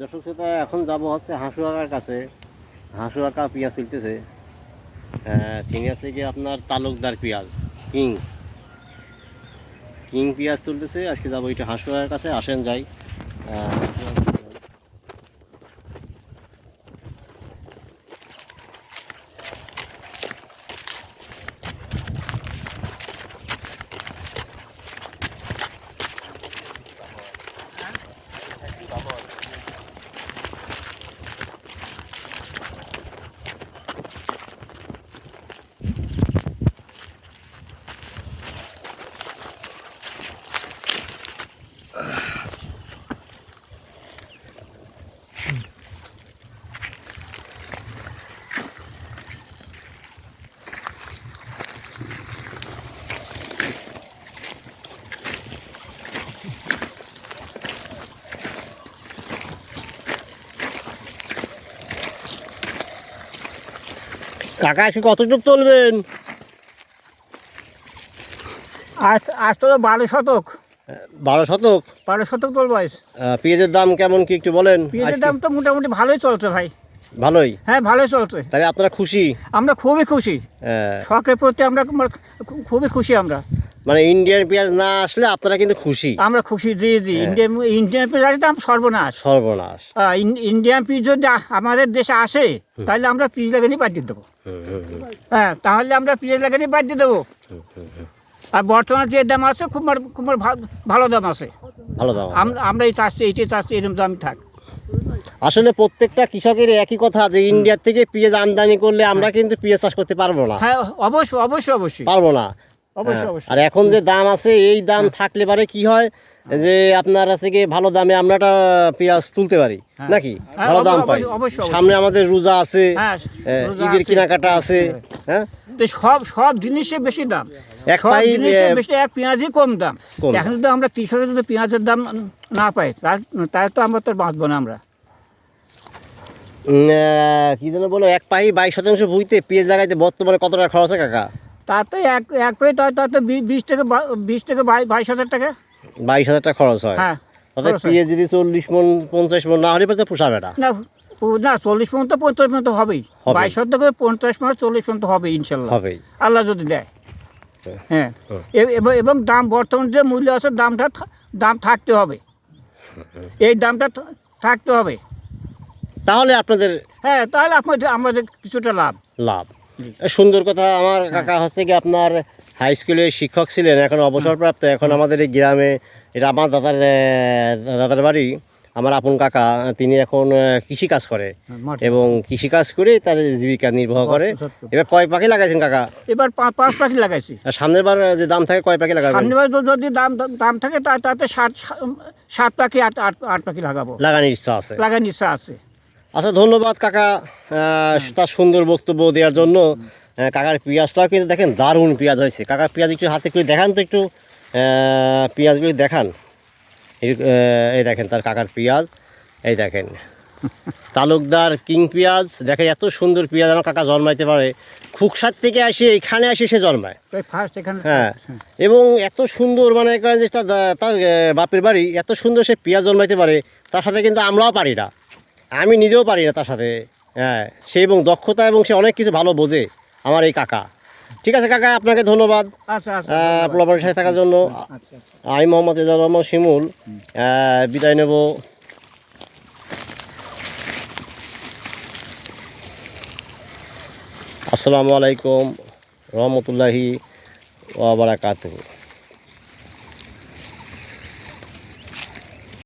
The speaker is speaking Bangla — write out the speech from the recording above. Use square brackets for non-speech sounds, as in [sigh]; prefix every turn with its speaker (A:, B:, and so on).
A: দর্শক শ্রোতা, এখন যাব হচ্ছে হাঁসু আঁকার কাছে। হাঁসু আঁকা পেঁয়াজ তুলতেছে। চিনি আছে কি আপনার তালুকদার পেঁয়াজ, কিং। কিং পেঁয়াজ তুলতেছে, আজকে যাব এটা হাঁসু আঁকার কাছে, আসেন যাই। কাকা আজকে কতটুক তুলবেন?
B: আজ আজ তো বারো শতক।
A: বারো শতক?
B: বারো শতক তোল বয়স।
A: আহ, পেঁয়াজের দাম কেমন কি একটু বলেন?
B: পেঁয়াজের দাম তো মোটামুটি ভালোই চলছে ভাই।
A: ভালোই?
B: হ্যাঁ ভালোই চলছে।
A: তাহলে আপনারা খুশি?
B: আমরা খুবই খুশি।
A: হ্যাঁ।
B: সরকারের প্রতি আমরা খুবই খুশি আমরা।
A: মানে ইন্ডিয়ান পেঁয়াজ না আসলে আপনারা কিন্তু খুশি।
B: আমরা খুশি জি জি। ইন্ডিয়ান ইন্ডিয়ান পিস দাম সর্বনাশ।
A: সর্বনাশ।
B: ইন্ডিয়ান পিস যদি আমাদের দেশে আসে তাহলে আমরা পিস লাগানি বাদ দিয়ে দেবো হ্যাঁ তাহলে আমরা পিস লাগানি বাদ দিয়ে দেবো। আর বর্তমানে যে দাম আছে খুব খুব ভালো দাম আছে।
A: ভালো দাম
B: আমরা এই চাচ্ছি এইটাই চাচ্ছি এরকম দাম থাক।
A: আসলে প্রত্যেকটা কৃষকের একই কথা যে ইন্ডিয়ার থেকে পেঁয়াজ আমদানি করলে আমরা কিন্তু পেঁয়াজ চাষ করতে পারব না।
B: হ্যাঁ অবশ্যই অবশ্যই অবশ্যই।
A: পারব না।
B: অবশ্যই
A: হ্যাঁ।
B: অবশ্যই।
A: আর এখন যে দাম আছে এই দাম থাকলে পারে কি হয়? যে আপনার আছে কি ভালো দামে আমরা একটা পেঁয়াজ তুলতে পারি
B: হ্যাঁ।
A: নাকি?
B: হ্যাঁ,
A: ভালো দাম পাই। সামনে আমাদের রোজা আছে
B: হ্যাঁ
A: ঈদের কেনাকাটা আছে হ্যাঁ?
B: তো সব সব জিনিসের বেশি দাম।
A: এক পাই
B: বেশি এক পেঁয়াজই কম দাম। এখন যদি আমরা কৃষকের যদি পেঁয়াজের দাম না পাই তার তাই তো আমরা তো বাঁচবো না আমরা।
A: কি যেন বলো এক পাই বাইশ শতাংশ বুঝতে পেঁয়াজ লাগাইতে বর্তমানে কত টাকা খরচ হয় কাকা?
B: তার তো এক এক পেয়ে তার তার তো বিশ থেকে বিশ থেকে বাই- বাইশ হাজার টাকা।
A: বাইশ হাজার টাকা খরচ হয়।
B: হ্যাঁ।
A: পেঁয়াজ যদি চল্লিশ মন পঞ্চাশ মন না হলে তো পোষাবে না।
B: না চল্লিশ পর্যন্ত পঞ্চাশ পর্যন্ত হবেই।
A: হবেই।
B: বাইশ হাজার থেকে পঞ্চাশ পর্যন্ত চল্লিশ পর্যন্ত হবে ইনশাল্লাহ।
A: হবেই।
B: আল্লাহ যদি দেয়।
A: হ্যাঁ।
B: এবং দাম বর্তমান যে মূল্য আছে দামটা দাম থাকতে হবে। এই দামটা থাকতে হবে।
A: তাহলে আপনাদের
B: হ্যাঁ তাহলে আপনাদের আমাদের কিছুটা লাভ।
A: লাভ। সুন্দর কথা আমার কাকা হচ্ছে কি আপনার হাই স্কুলের শিক্ষক ছিলেন এখন অবসরপ্রাপ্ত এখন আমাদের এই গ্রামে এটা আমার দাদার দাদার বাড়ি আমার আপন কাকা তিনি এখন আহ, কৃষিকাজ করে
B: মাঠে।
A: এবং কৃষিকাজ করে তার জীবিকা নির্বাহ করে। এবার কয় পাখি লাগাইছেন কাকা?
B: এবার পাঁচ পাখি লাগাইছি।
A: আর সামনের বার যে দাম থাকে কয় পাখি লাগাবেন?
B: সামনেবার যদি দাম দাম থাকে তাতে সাত সাত পাখি আট আট পাখি লাগাবো।
A: লাগানোর ইচ্ছা আছে।
B: লাগানোর ইচ্ছা আছে।
A: আচ্ছা ধন্যবাদ কাকা তার সুন্দর বক্তব্য দেওয়ার জন্য। কাকার পেঁয়াজটাও কিন্তু দেখেন দারুণ পেঁয়াজ হয়েছে। কাকার পেঁয়াজ একটু হাতে করে দেখান তো একটু। পেঁয়াজগুলি দেখান। এই দেখেন তার কাকার পেঁয়াজ। এই দেখেন। [laughs] তালুকদার কিং পেঁয়াজ। দেখেন এত সুন্দর পেঁয়াজ আমার কাকা জন্মাইতে পারে। খুকসার থেকে আসে এখানে আসে সে জন্মায়।
B: ফার্স্ট এখানে
A: হ্যাঁ। এবং এত সুন্দর মানে যে তার তার বাপের বাড়ি এত সুন্দর সে পেঁয়াজ জন্মাইতে পারে তার সাথে কিন্তু আমরাও পারি না। আমি নিজেও পারি না তার সাথে। হ্যাঁ সে এবং দক্ষতা এবং সে অনেক কিছু ভালো বোঝে আমার এই কাকা। ঠিক আছে কাকা আপনাকে ধন্যবাদ।
B: আচ্ছা আচ্ছা।
A: পোলাপানের সাথে থাকার জন্য।
B: আচ্ছা।
A: আমি মোহাম্মদ এজাজ রহমান শিমুল। বিদায় নেব। আসসালামু আলাইকুম রহমতুল্লাহি ওয়া বারাকাতুহু।